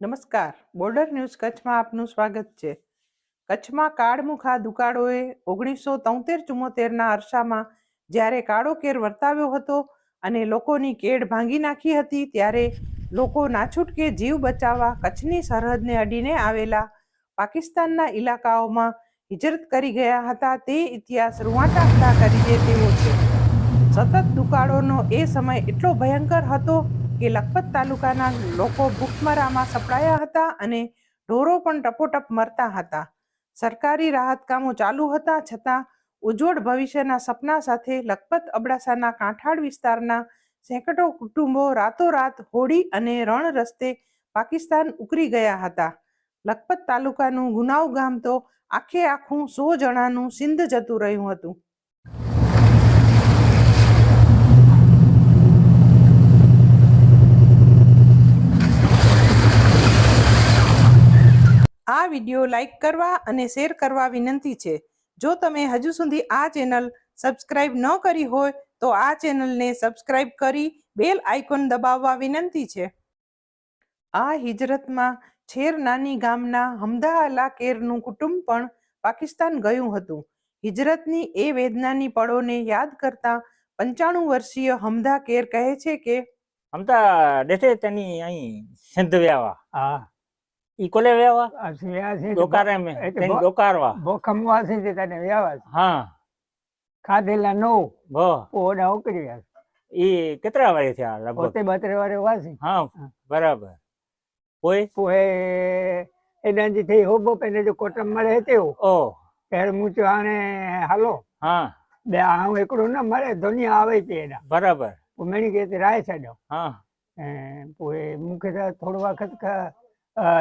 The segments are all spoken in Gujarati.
નમસ્કાર. બોર્ડર ન્યૂઝ કચ્છમાં આપનું સ્વાગત છે. કચ્છમાં કાળમુખા દુકાળોએ ઓગણીસો તોતેર ચુમ્મોતેરના અરસામાં જ્યારે કાળો કેર વર્તાવ્યો હતો અને લોકોની કેડ ભાંગી નાખી હતી ત્યારે લોકો નાછૂટકે જીવ બચાવવા કચ્છની સરહદને અડીને આવેલા પાકિસ્તાનના ઇલાકાઓમાં હિજરત કરી ગયા હતા તે ઇતિહાસ રૂવાટા કરી દે તેવો છે. સતત દુકાળોનો એ સમય એટલો ભયંકર હતો કે લખપત તાલુકાના લોકો ભૂખમરામાં સપડાયા હતા અને ઢોરો પણ ટપોટપ મરતા હતા. સરકારી રાહત કામો ચાલુ હતા છતાં ઉજ્જવળ ભવિષ્યના સપના સાથે લખપત અબડાસાના કાંઠાળ વિસ્તારના સેંકડો કુટુંબો રાતોરાત હોડી અને રણ રસ્તે પાકિસ્તાન ઉકરી ગયા હતા. લખપત તાલુકાનું ગુનાવ ગામ તો આખે આખું સો જણાનું સિંધ જતું રહ્યું હતું. આ વિડિયો લાઈક કરવા અને શેર કરવા વિનંતી છે. જો તમે હજુ સુધી આ ચેનલ સબસ્ક્રાઇબ ન કરી હોય તો આ ચેનલને સબસ્ક્રાઇબ કરી બેલ આઇકોન દબાવવા વિનંતી છે. આ હિજરતમાં છેર નાની ગામના હમદા અલા કેરનું કુટુંબ પણ પાકિસ્તાન ગયું હતું. હિજરતની એ વેદનાની પળોને યાદ કરતા પંચાણું વર્ષીય હમદા કેર કહે છે કે હમદા તો તેની અહીં સિંધ વ્યાવા હા. ઈ કોલે વ્યાવા અસી વ્યાસી ડોકારે મે. એટલે ડોકારવા. ભોખમ વાસી તે તને વ્યાવાસ હા. ખાધેલા નો ભો. ઓડા ઉકરી વ્યાસ ઈ કેટલા વારે થયા લગભગ? પોતે બત્રે વારે વાસી. હા બરાબર. કોઈ પોહે એના જે થઈ હોબો પેને જો કોટમ મળે તેવો ઓ. પેર મૂચો આને હાલો. હા. બે હું એકડો ના મળે દુનિયા આવે તે એના. બરાબર. મેણી કે રાય છાડ્યો હા. પોએ મુખે થોડો વખત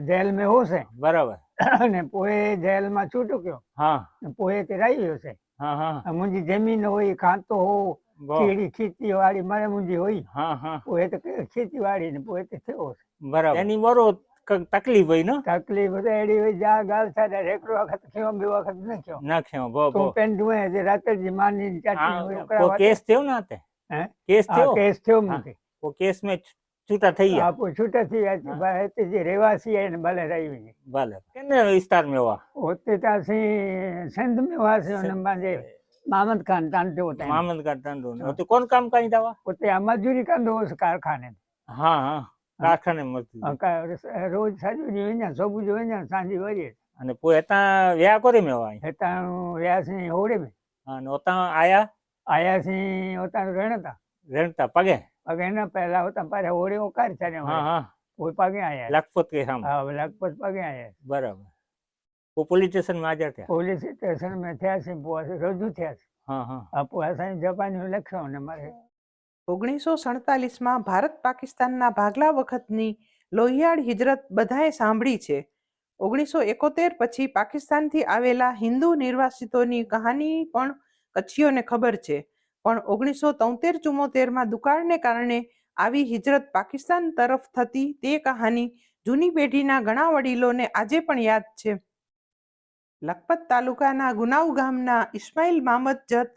જેલ में હોશે બરાબર. અને પોએ જેલમાં છૂટો ગયો. હા. પોએ તે રહ્યો છે. હા હા. મુંજી જમીન હોય ખાતો હો કેડી કીડી ખેતી વાળી મારે મુંજી હોય. હા હા. પોએ તો ખેતી વાળી ને પોએ તે થયો છે. બરાબર. એની બરો તકલીફ હોય ને? તકલીફ એડી હોય જા ગાલ સાડા રેકડો વખત ખેવા બે વખત ન ખેવા ના ખેવા બો તું પેન ધુએ જે રાતે જી માની ચાટી હોય હા. કેસ થયો ના તે? હે? કેસ થયો? કેસ થયો મુકે ઓ કેસ મેં છૂટા થઈ ગયા? આપો છૂટા થઈ ગયા ભાઈ તે જે રહેવાસી હે ને ભલે રહી ભલે. કેને વિસ્તાર મે વા હોતે તાસી સંત મે વા છે નંબા જે મામદ ખાન તાંડો હોતા મામદ ખાન તાંડો હોતે કોણ કામ કાઈ દાવા? હોતે મજૂરી કાંદો કારખાને. હા હા. કારખાને મજૂરી. રોજ સાંજે વેણ્યા સોબુ જો વેણ્યા સાંજે વળીએ અને પોઈ હતા વ્યા કરી મે વા હતા વ્યા છે હોડે મે અને ઓતા આયા? આયા છે ઓતા રહેણતા રહેણતા પગે? પગે એના પહેલા તમારે પારે ઓકાર છે ને હા હા. કોઈ પગે આયા લખપત કે હમ? હા લખપત પાગે આયા બરાબર. કો પોલીસ સ્ટેશનમાં હાજર થયા? પોલીસ સ્ટેશનમાં થયા છે પોસ રજૂ થયા છે. હા હા. આ પોસા જપાની લખો ને મારે. ઓગણીસો સડતાલીસમાં ભારત પાકિસ્તાનના ભાગલા વખતની લોહિયાળ હિજરત બધાએ સાંભળી છે. ઓગણીસો એકોતેર પછી પાકિસ્તાનથી આવેલા હિન્દુ નિર્વાસિતોની કહાની પણ કચ્છીઓને ખબર છે. પણ ઓગણીસો તોતેર ચુમ્મોતેરમાં દુકાળને કારણે આવી હિજરત પાકિસ્તાન તરફ થતી તે કહાની જૂની પેઢીના ઘણા વડીલોને આજે પણ યાદ છે. લખપત તાલુકાના ગુનાવ ગામના ઇસ્માઇલ મામદ જત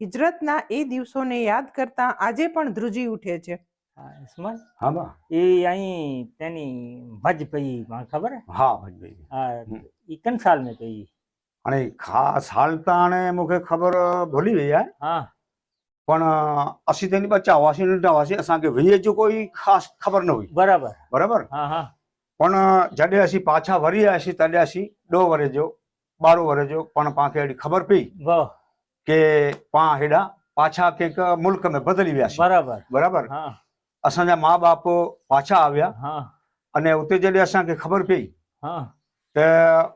હિજરતના એ દિવસોને યાદ કરતા આજે પણ ધ્રુજી ઉઠે છે. હા એ અહીં તેની ભજભાઈ માં ખબર હા? ભજભાઈ હા એ કન સાલ મેં કહી અને ખાસ હાલતા ને ખબર ભૂલી ગયા હા. પણ असी ते बच्चा हुआसीं नंढा हुआसीं असांखे वेही जो कोई ख़ासि ख़बर न हुई बराबरि बराबरि हा हा पण जॾहिं असीं पाछा वरी आयासीं तॾहिं असीं ॾह वरे जो ॿारहं वरे जो पण पाण खे अहिड़ी ख़बर पई वाह के पाण हेॾा पाछा कंहिं मुल्क में बदिली वियासीं बराबरि बराबरि हा असांजा माउ बाप पाछा आया हा अने उते जॾहिं असांखे ख़बर पई हा त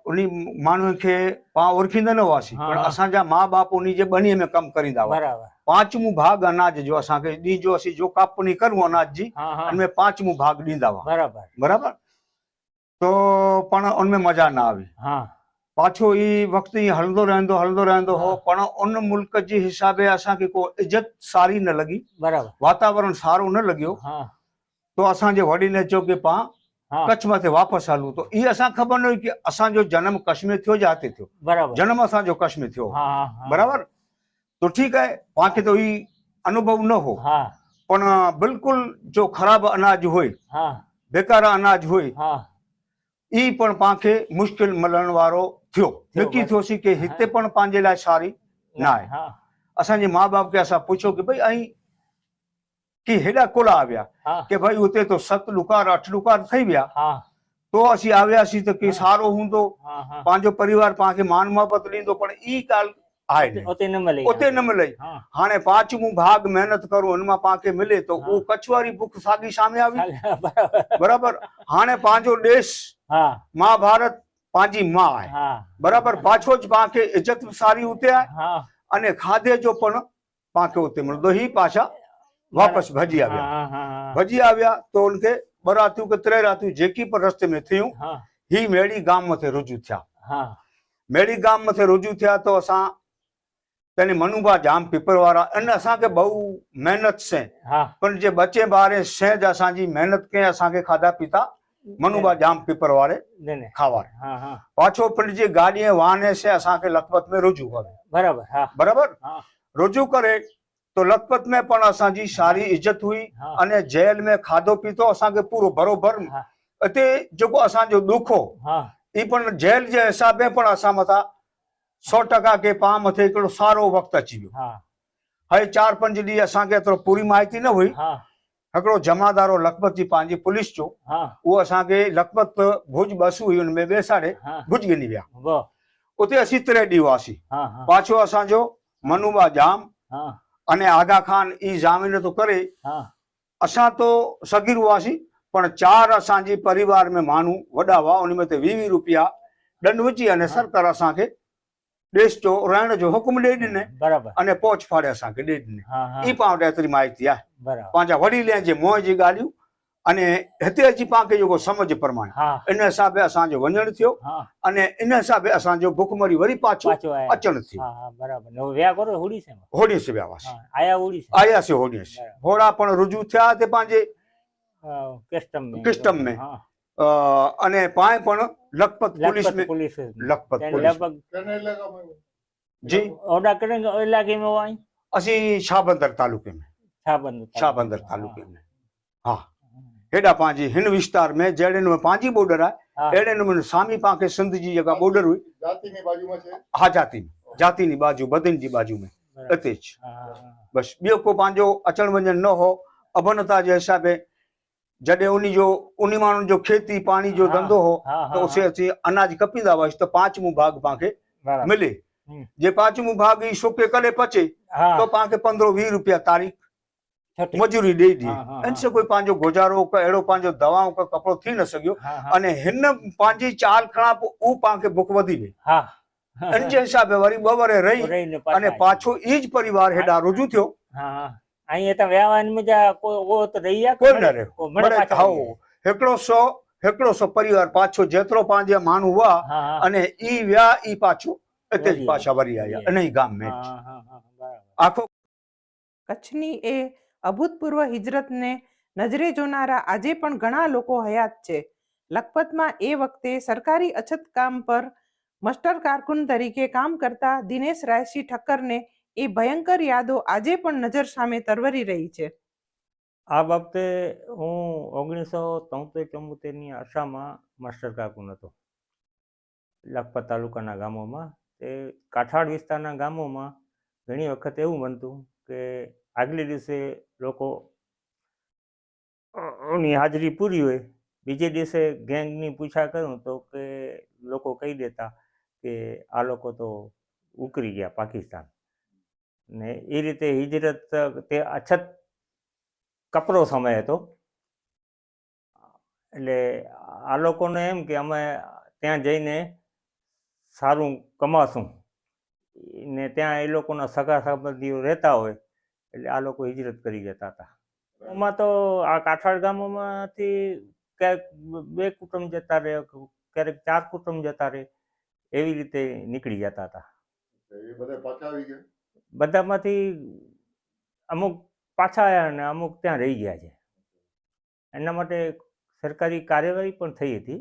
उन माण्हूअ खे पाण ओरखींदा न हुआसीं पर असांजा माउ बाप उन जे ॿनीअ में कमु करींदा हुआ पांचमो भाग अनाज जो असांखे ॾींहं जो असीं जो कापनी करूं अनाज जी उनमें पांचमो भाग ॾींदा हुआ बराबरि तो पाण उनमें मज़ा न आई पाछो ई वक़्तु ई हलंदो रहंदो हलंदो रहंदो हो पाण उन मुल्क जे हिसाबे असांखे को इज़त सारी न लॻी बराबरि वातावरण सारो न लॻियो तो असांजे वॾी ने चयो की पाण કચ્છમાંથી વાપસ આલું તો એ અસાં ખબર ન હોય કે અસાંજો જન્મ કશ્મીર થયો જ હાથે થયો. બરાબર. જન્મ અસાંજો કશ્મીર થયો. બરાબર? તો ઠીક હે વાંકે તો એ અનુભવ ન હો. પણ બિલકુલ જો ખરાબ અનાજ હોય બેકાર અનાજ હોય એ પણ પાંખે મુશ્કેલ મળણ વાળો થયો નક્કી થયો છે કે હિતે પણ પાંજે લાય સારી ના અસાંજે મા બાપ કે અસાં પૂછ્યો કે ભાઈ અહીં કે હેડા કોલા આવ્યા? કે ભાઈ ઉતે તો સત લુકાર અઠ લુકાર થઈ ગયા. તો અસી આવ્યા સી તો કે સારો હું તો પાંજો પરિવાર પાસે માન મહબત લીધો પણ ઈ કાલ આય ઓતે ન મળે. ઓતે ન મળે. હાણે પાંચમું ભાગ મહેનત કરું અનમાં પાકે મળે તો ઓ કચવારી ભૂખ સાગી સામે આવી. બરાબર. હાણે પાંજો દેશ મહાભારત પાંજી માં આય. બરાબર? પાછો જ પાકે ઇજ્જત સારી ઉતે અને ખાધે જો પણ પાકે ઉતે મળે. તો હી પાછા वापस भजी आया भजी आया तो उनके बरातियों के त्रेरातियों जेकी पर रस्ते में थियूं ही मेड़ी गाम मथे रुजू थिया मेड़ी गाम मथे रुजू थिया तो असां તેની મનુભા જામ પીપર વાળા અને અસાંखे બહુ મહેનત છે પણ જે બચે બારે છે જ અસાંજી મહેનત કે અસાંखे ખાધા પીતા મનુભા જામ પીપર વાળે ખાવા પાછો પણ જે ગાડીએ વાહને છે અસાંखे લખપત મેં રજૂ કરે. બરાબર બરાબર? રજૂ કરે तो लखपत में पण असांजी सारी इज़त हुई अने जेल में खाधो पीतो असांखे पूरो बरोबर हिते जेको असांजो ॾुख हो हीअ पण जेल जे हिसाब में पण असां मथां सौ टका के पां मथे हिकिड़ो सारो वक़्तु अची वियो हाणे चारि पंज ॾींहं असांखे एतिरो पूरी माहिती न हुई हिकिड़ो जमादारो लखपत जी पंहिंजी पुलिस जो उहो असांखे लखपत भुज बस हुई हुन में वेसाड़े भुज गिनी विया उते असीं टे ॾींहं हुआसीं पाछो असांजो मनूबा जाम હા अने आगा खान ई ज़ामीन थो करे હા असां तो सगीर हुआसीं पण चार असांजी परिवार में माण्हू वॾा हुआ उन में त वीह वीह रुपया ॾंड विझी अने सरकार असांखे देश जो रहण जो हुकुम ॾेई ॾिने બરાબર अने पहुच फाड़े असांखे ॾेई ॾिने હા હા ई पाण वटि एतिरी माहिती आहे બરાબર पंहिंजा वॾीले जे मोह जी ॻाल्हियूं અને હિतेशजी पाण खे जेको सम्झ प्रमाण इन हिसाबे असांजो वञणु थियो अने इन हिसाबे असांजो भुखमरी वरी पाछो अचणु थियो होॾीं से विया हुआसीं आयासीं होॾीं से होड़ा पण रुजू थिया हिते पंहिंजे किस्टम में अने पाए पण लखपत पुलिस में लखपत पुलिस जी होड़ा कहिड़े इलाइक़े में हुआ असीं शाहबंदर तालुके में शाहबंदर शाहबंदर तालुके में हा हेॾा पंहिंजे हिन विस्तार में जहिड़े नमूने पंहिंजी बॉर्डर आहे अहिड़े नमूने सामी पाण सिंध जी जेका बॉर्डर हुई हा जाती में जाती जी बाजू बदन जी बाजू में अतेच बसि ॿियो को पंहिंजो अचणु वञणु न हो अभनता जे हिसाबे जॾहिं उन जो उन माण्हुनि जो खेती पाणी जो धंधो हो त उसे अची अनाज कपींदा हुआसीं त पांचमो भाग पाण मिले जे पांचमो भाग ई सुके करे पचे त पाण खे पंद्रहं वीह रुपया तारीख़ મજૂરી દઈ દી એમ છે કોઈ પાંજો ગોજારો કે એડો પાંજો દવાઓ કે કપડો થઈ ન સક્યો અને હિન પાંજી ચાલ ખણાપ ઉ પાંકે ભૂખ વધી ગઈ. એમ જે હિસાબે વરી બવરે રહી અને પાછો એ જ પરિવાર હેડા રજૂ થયો. અહીં તો વ્યવહાર મુજા કોઈ ઓ તો રહ્યા કોઈ ન રહ્યો મળે હાઉ હેકડો સો હેકડો સો પરિવાર પાછો જેતરો પાંજે માનુ વા અને ઈ વ્યા ઈ પાછો એટલે જ પાછા વરી આયા અને ગામ મેચ આખો કચ્છની એ અભૂતપૂર્વ હિજરતને નજરે જોનારા આજે પણ ઘણા લોકો હયાત છે. લખપતમાં એ વખતે સરકારી અછત કામ પર મસ્ટર કારકુન તરીકે કામ કરતા દિનેશ રાયસી ઠક્કરને એ ભયંકર યાદો આજે પણ નજર સામે તરવરી રહી છે. આ બાબતે હું ઓગણીસો તોતેર ચુમ્મોતેરની આશામાં માસ્ટર કારકુન હતો. લખપત તાલુકાના ગામોમાં તે કાઠાળ વિસ્તારના ગામોમાં ઘણી વખત એવું બનતું કે આગલે દિવસે લોકો ની હાજરી પૂરી હોય. બીજે દિવસે ગેંગની પૂછા કરું તો કે લોકો કહી દેતા કે આ લોકો તો ઉકરી ગયા પાકિસ્તાન. ને એ રીતે હિજરત તે અછત કપરો સમય હતો. એટલે આ લોકોને એમ કે અમે ત્યાં જઈને સારું કમાશું. ને ત્યાં એ લોકોના સગા સંબંધીઓ રહેતા હોય એટલે આ લોકો હિજરત કરી જતા હતા. એમાં તો આ કાઠાળ ગામોમાંથી ક્યાંક બે કુટુંબ જતા રહે ક્યારેક ચાર કુટુંબ જતા રહે એવી રીતે નીકળી જતા હતા. બધામાંથી અમુક પાછા આવ્યા અને અમુક ત્યાં રહી ગયા છે. એના માટે સરકારી કાર્યવાહી પણ થઈ હતી.